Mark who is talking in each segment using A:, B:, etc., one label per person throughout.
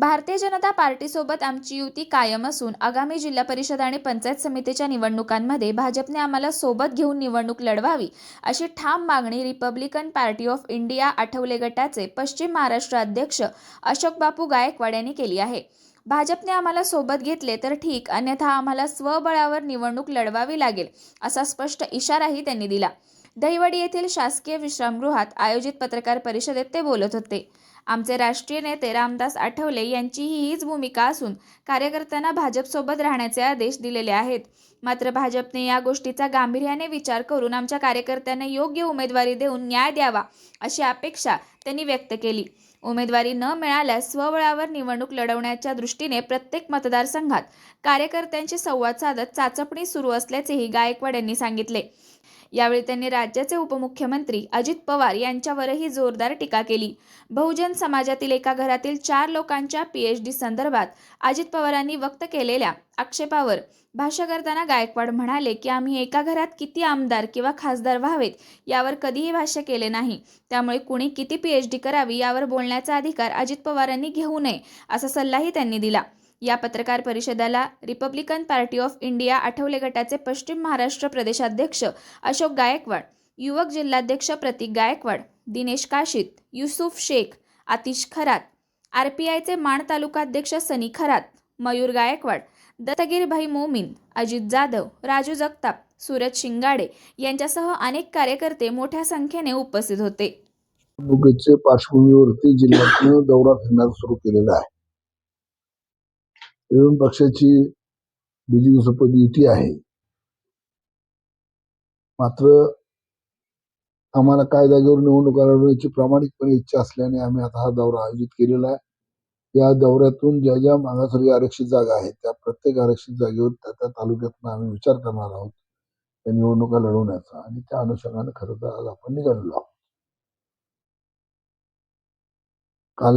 A: भारतीय जनता पार्टीसोबत आमची युती कायम असून आगामी जिल्हा परिषद आणि पंचायत समितीच्या निवडणुकांमध्ये भाजपने आम्हाला सोबत घेऊन निवडणूक लढवावी अशी ठाम मागणी Republican Party of India Athawale गटाचे पश्चिम महाराष्ट्र अध्यक्ष अशोक बापू गायकवाड यांनी केली आहे. भाजपने आम्हाला सोबत घेतले तर ठीक अन्यथा आम्हाला स्वबळावर निवडणूक लढवावी लागेल असा स्पष्ट इशाराही त्यांनी दिला. दहिवडी येथील शासकीय विश्रामगृहात आयोजित पत्रकार परिषदेत ते बोलत होते. आमचे राष्ट्रीय नेते रामदास आठवले यांचीही हीच भूमिका असून कार्यकर्त्यांना भाजपसोबत राहण्याचे आदेश दिलेले आहेत. मात्र भाजपने या गोष्टीचा गांभीर्याने विचार करून आमच्या कार्यकर्त्यांना योग्य उमेदवारी देऊन न्याय द्यावा अशी अपेक्षा त्यांनी व्यक्त केली. उमेदवारी न मिळाल्यास स्वबळावर निवडणूक लढवण्याच्या दृष्टीने प्रत्येक मतदारसंघात कार्यकर्त्यांशी संवाद साधत चाचपणी सुरू असल्याचेही गायकवाड यांनी सांगितले. यावेळी त्यांनी राज्याचे उपमुख्यमंत्री अजित पवार यांच्यावरही जोरदार टीका केली. बहुजन समाजातील एका घरातील चार लोकांच्या पीएचडी संदर्भात अजित पवारांनी व्यक्त केलेल्या आक्षेपावर भाष्य करताना गायकवाड म्हणाले की आम्ही एका घरात किती आमदार किंवा खासदार व्हावेत यावर कधीही भाष्य केले नाही. त्यामुळे कुणी किती पीएचडी करावी यावर बोलण्याचा अधिकार अजित पवारांनी घेऊ नये असा सल्लाही त्यांनी दिला. या पत्रकार परिषदेला Republican Party of India Athawale गटाचे पश्चिम महाराष्ट्र प्रदेशाध्यक्ष अशोक गायकवाड युवक जिल्हाध्यक्ष प्रतीक गायकवाड दिनेश काशीत युसुफ शेख आतिश खरात आर पी आयचे माण तालुकाध्यक्ष सनी खरात मयूर गायकवाड दत्तगिरभाई मोमीन अजित जाधव राजू जगताप सूरज शिंगाडे यांच्यासह अनेक कार्यकर्ते मोठ्या संख्येने उपस्थित होते.
B: पार्श्वभूमीवरती जिल्ह्यातनं दौरा फिरण्यास सुरू केलेला आहे. विरोधी पक्षाची बीजेपी सोबत युती आहे. मात्र आम्हाला काय जागेवर निवडणुका लढवण्याची प्रामाणिकपणे इच्छा असल्याने आम्ही आता हा दौरा आयोजित केलेला आहे. या दौऱ्यातून ज्या ज्या मागासवर्गीय आरक्षित जागा आहेत त्या प्रत्येक आरक्षित जागेवर त्या त्या तालुक्यातून आम्ही विचार करणार आहोत. त्या निवडणुका लढवण्याचा आणि त्या अनुषंगाने खरं तर आज आपण निघालेलो आहोत. काल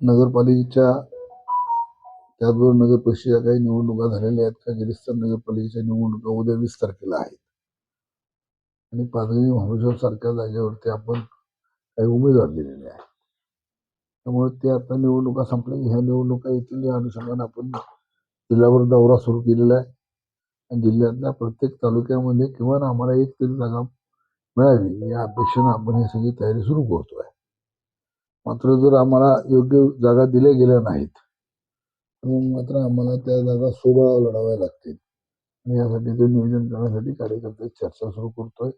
B: नगरपालिकेच्या त्याचबरोबर नगरपरिषदेच्या काही निवडणुका झालेल्या आहेत. का गिरिस्तर नगरपालिकेच्या निवडणुका उद्या वीस तारखेला आहेत. आणि पाचगणी महाबळेश्वर सारख्या जागेवरती आपण काही उमेदवार दिलेले आहेत. त्यामुळे ते आता निवडणुका संपल्या. की ह्या निवडणुका येतील या अनुषंगाने आपण जिल्ह्यावर दौरा सुरू केलेला आहे. आणि जिल्ह्यातल्या प्रत्येक तालुक्यामध्ये किमान आम्हाला एक तरी जागा मिळावी या अपेक्षेनं आपण ही सगळी तयारी सुरू करतो आहे मात्र जर आम्हाला योग्य जागा दिल्या गेल्या नाहीत मग मात्र आम्हाला त्या जागा सोबळावर लढाव्या लागतील. आणि यासाठी ते नियोजन करण्यासाठी कार्यकर्ते चर्चा सुरू करतोय.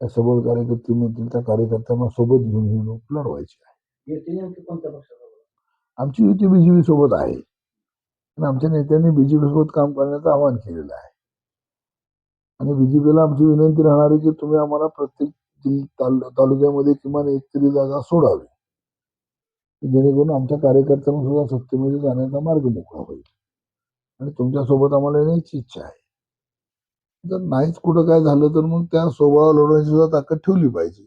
B: त्या सबळ कार्यकर्ते म्हणतील त्या कार्यकर्त्यांना सोबत घेऊन ही निवडणूक लढवायची आहे. आमची युती बीजेपी सोबत आहे. आणि आमच्या नेत्यांनी बीजेपी सोबत काम करण्याचं आवाहन केलेलं आहे. आणि बीजेपीला आमची विनंती राहणार आहे की तुम्ही आम्हाला प्रत्येक तालुक्यामध्ये किमान एक तरी जागा सोडावी. जेणेकरून आमच्या कार्यकर्त्यांना सुद्धा सत्तेमध्ये जाण्याचा मार्ग मोकळा होईल. आणि तुमच्यासोबत आम्हाला येण्याची इच्छा आहे. जर नाहीच कुठं काय झालं तर मग त्या सोबळा लढवण्याची सुद्धा ताकद ठेवली पाहिजे.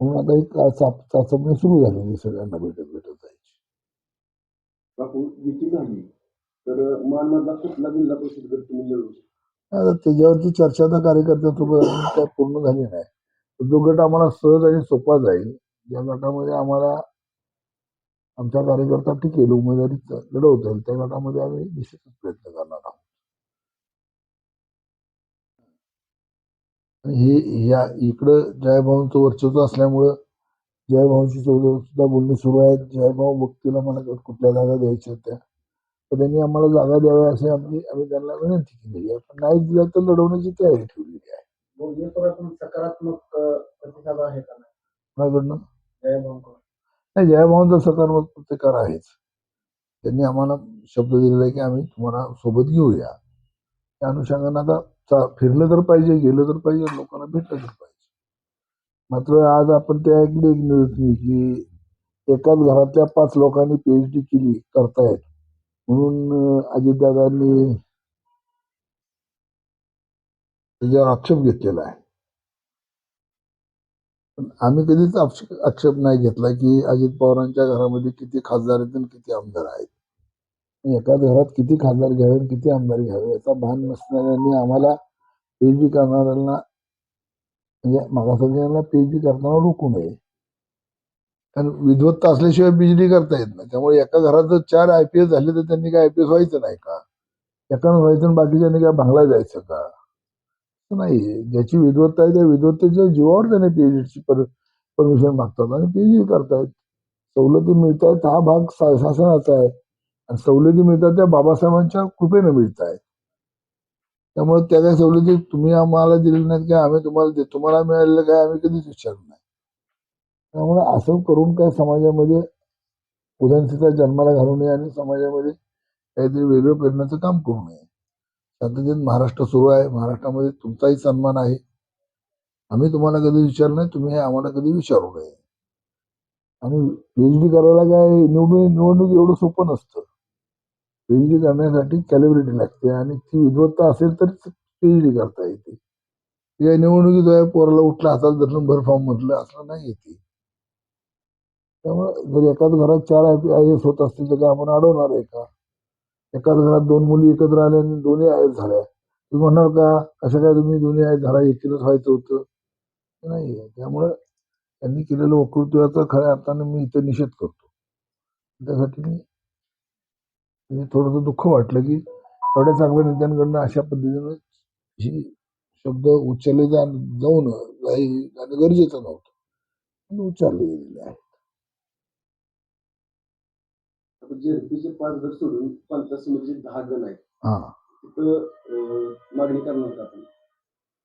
B: म्हणून आता एक चाच- चाचपणी सुरू झालेली सगळ्यांना भेटत भेटत जायची.
C: बापू युती झाली. तर मानमधला कुठला जिल्हा परिषद गट तुम्ही लढवू शकता?
B: आता त्याच्यावरची चर्चा तर कार्यकर्त्यांसोबत काय पूर्ण झाली नाही. जो गट आम्हाला सहज आणि सोपा जाईल. या गटामध्ये आम्हाला आमच्या कार्यकर्ता टिकेल उमेदवारी च- लढवता येईल त्या गटामध्ये आम्ही निश्चितच प्रयत्न करणार आहोत. आणि हे या इकडं जयभाऊंचं वर्चस्व असल्यामुळं जयभाऊंची चौदा सुद्धा बोलणी सुरू आहेत जयभाऊ बघतीला मला कुठल्या जागा द्यायच्या होत्या? तर त्यांनी आम्हाला जागा द्याव्या अशी आमची आम्ही त्यांना विनंती केलेली आहे. पण नाही दिल्या तर लढवण्याची तयारी ठेवलेली आहे.
D: सकारात्मक प्रतिसाद आहे का नाही?
B: कोणाकडनं?
D: जयभाऊंकडून.
B: नाही जयभावांचा सकारात्मक प्रतिकार आहेच. त्यांनी आम्हाला शब्द दिलेला आहे की आम्ही तुम्हाला सोबत घेऊया. त्या अनुषंगानं आता चा- फिरलं तर पाहिजे गेलं तर पाहिजे लोकांना भेटलं तर पाहिजे. मात्र आज आपण ते ऐकले एक न्यूज की एकाच घरातल्या पाच लोकांनी पीएचडी केली करतायत. म्हणून अजितदादांनी त्याच्यावर आक्षेप घेतलेला आहे. आम्ही कधीच आक्षेप आक्षेप नाही घेतला की अजित पवारांच्या घरामध्ये किती खासदार आहेत आणि किती आमदार आहेत. एकाच घरात किती खासदार घ्यावे आणि किती आमदार घ्यावे याचा भान नसणाऱ्यांनी आम्हाला पीएचडी करणाऱ्यांना म्हणजे मागासवर्गीयांना पीएचडी करताना रोखू नये. कारण विद्वत्ता असल्याशिवाय पीएचडी करता येत नाही. त्यामुळे एका घरात जर चार आय पी एस झाले तर त्यांनी काय आय पी एस व्हायचं नाही का? एकानं व्हायचं आणि बाकीच्यांनी काय भांगला जायचं का? नाही ज्याची विद्वत्ता आहे त्या विद्वत्तेच्या जीवावर त्याने पीएचडीची परमिशन मागतात आणि पीएचडी करतायत. सवलती मिळत आहेत हा भाग शासनाचा आहे. आणि सवलती मिळतात त्या बाबासाहेबांच्या कृपेने मिळत आहेत त्यामुळे त्या काही सवलती तुम्ही आम्हाला दिलेल्या नाहीत काय आम्ही तुम्हाला दे तुम्हाला मिळालेलं काय आम्ही कधीच विचारलं नाही. त्यामुळे असं करून काय समाजामध्ये उदाहरणता जन्माला घालू नये आणि समाजामध्ये काहीतरी वेगळं करण्याचं काम करू नये. शांततेत महाराष्ट्र सुरू आहे. महाराष्ट्रामध्ये तुमचाही सन्मान आहे. आम्ही तुम्हाला कधी विचारलं नाही तुम्ही आम्हाला कधी विचारू नये. आणि पीएचडी करायला काय निवडून निवडणूक एवढं सोपं नसतं. पीएचडी करण्यासाठी कॅलिब्रिटी लागते आणि ती विद्वत्ता असेल तरच पीएचडी करता येते. ती काय निवडणुकीत पोराला उठला हातात धरलं भर फॉर्म म्हटलं असलं नाही येते त्यामुळे जर एकाच घरात चार आय आय एस होत असतील तर काय आपण अडवणार आहे का? एकाच घरात दोन मुली एकत्र आल्या आणि दोन्ही आयात झाल्या. तुम्ही म्हणणार का कसं काय तुम्ही दोन्ही आयात झाला एकीनंच व्हायचं होतं? नाही त्यामुळं त्यांनी केलेलं वक्तृत्वाचा खऱ्या अर्थानं मी इथं निषेध करतो. त्यासाठी मी म्हणजे थोडंसं दुःख वाटलं की एवढ्या चांगल्या नेत्यांकडनं अशा पद्धतीनं ही शब्द उच्चारले जा जाऊन जाई- जाणं गरजेचं नव्हतं. उच्चारले गेलेले आहे.
C: आता जेडपीचे पाच गट सोडून पंचायत समितीचे दहा गण आहेत.
B: हा.
C: तिथं मागणी करणार का आपण?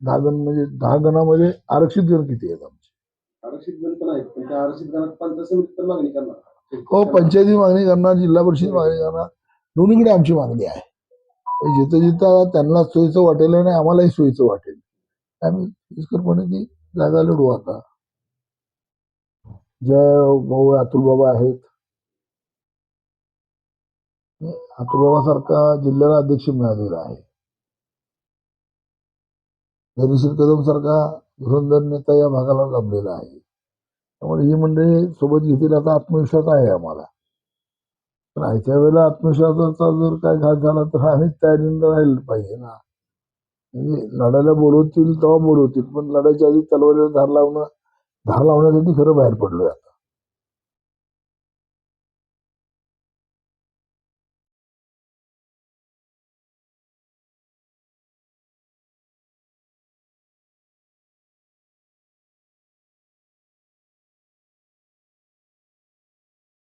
B: दहा गण म्हणजे दहा गणामध्ये आरक्षित गण किती आहेत आमचे?
C: आरक्षित गण पण आहेत पण त्या आरक्षित गणात पंचायत समिती तर मागणी करणार.
B: हो पंचायती मागणी करणार जिल्हा परिषद मागणी करणार दोन्हीकडे आमची मागणी आहे. जिथं जिथं त्यांना सोयीचं वाटेल आणि आम्हालाही सोयीचं वाटेल. आम्ही निष्करपणे ती जागा लढू आता. जय भाऊ अतुल बाबा आहेत अतुलबाबासारखा सारखा जिल्ह्याला अध्यक्ष मिळालेला आहे. धैर्यशील कदम सारखा धुरंधर नेता या भागाला लाभलेला आहे. त्यामुळे ही मंडळी सोबत घेतील आता आत्मविश्वास आहे आम्हाला. पण आयच्या वेळेला आत्मविश्वासाचा जर काय घात झाला तर आम्ही तयारीनं राहिलं पाहिजे ना. म्हणजे लढायला बोलवतील तेव्हा बोलवतील पण लढायच्या आधी तलवारीला धार लावणं धार लावण्यासाठी खरं बाहेर पडलोय